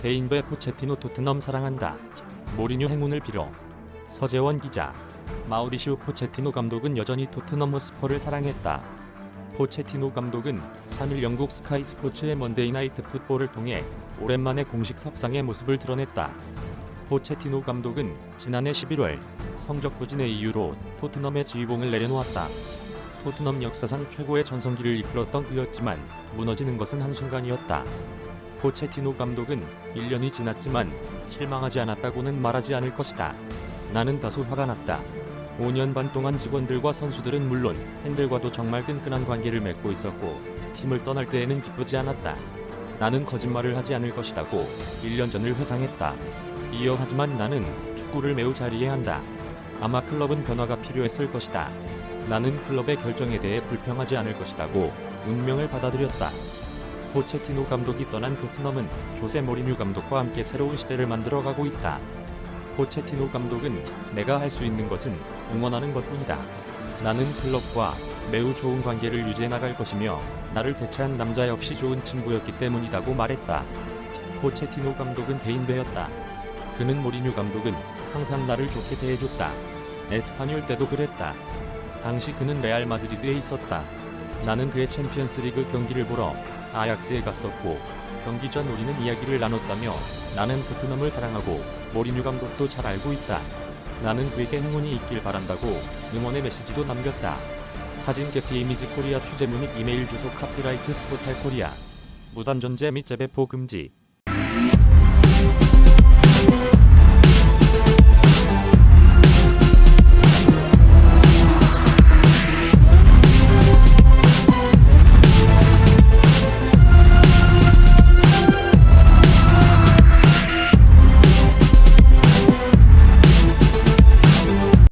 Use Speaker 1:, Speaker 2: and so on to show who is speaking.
Speaker 1: 대인배 포체티노 토트넘 사랑한다. 모리뉴 행운을 빌어. 서재원 기자. 마우리시오 포체티노 감독은 여전히 토트넘 허스퍼를 사랑했다. 포체티노 감독은 3일 영국 스카이 스포츠의 먼데이 나이트 풋볼을 통해 오랜만에 공식 섭상의 모습을 드러냈다. 포체티노 감독은 지난해 11월 성적 부진의 이유로 토트넘의 지휘봉을 내려놓았다. 토트넘 역사상 최고의 전성기를 이끌었던 그였지만 무너지는 것은 한순간이었다. 포체티노 감독은 1년이 지났지만 실망하지 않았다고는 말하지 않을 것이다. 나는 다소 화가 났다. 5년 반 동안 직원들과 선수들은 물론 팬들과도 정말 끈끈한 관계를 맺고 있었고 팀을 떠날 때에는 기쁘지 않았다. 나는 거짓말을 하지 않을 것이다고 1년 전을 회상했다. 이어 하지만 나는 축구를 매우 잘 이해한다. 아마 클럽은 변화가 필요했을 것이다. 나는 클럽의 결정에 대해 불평하지 않을 것이다고 운명을 받아들였다. 포체티노 감독이 떠난 토트넘은 조세 모리뉴 감독과 함께 새로운 시대를 만들어가고 있다. 포체티노 감독은 내가 할 수 있는 것은 응원하는 것뿐이다. 나는 클럽과 매우 좋은 관계를 유지해 나갈 것이며 나를 대체한 남자 역시 좋은 친구였기 때문이다고 말했다. 포체티노 감독은 대인배였다. 그는 모리뉴 감독은 항상 나를 좋게 대해줬다. 에스파뇰 때도 그랬다. 당시 그는 레알 마드리드에 있었다. 나는 그의 챔피언스리그 경기를 보러 아약스에 갔었고 경기 전 우리는 이야기를 나눴다며 나는 토트넘을 사랑하고 모리뉴 감독도 잘 알고 있다. 나는 그에게 행운이 있길 바란다고 응원의 메시지도 남겼다. 사진 개피 이미지 코리아 취재무 및 이메일 주소 카피라이트 스포탈 코리아 무단 존재 및 재배포 금지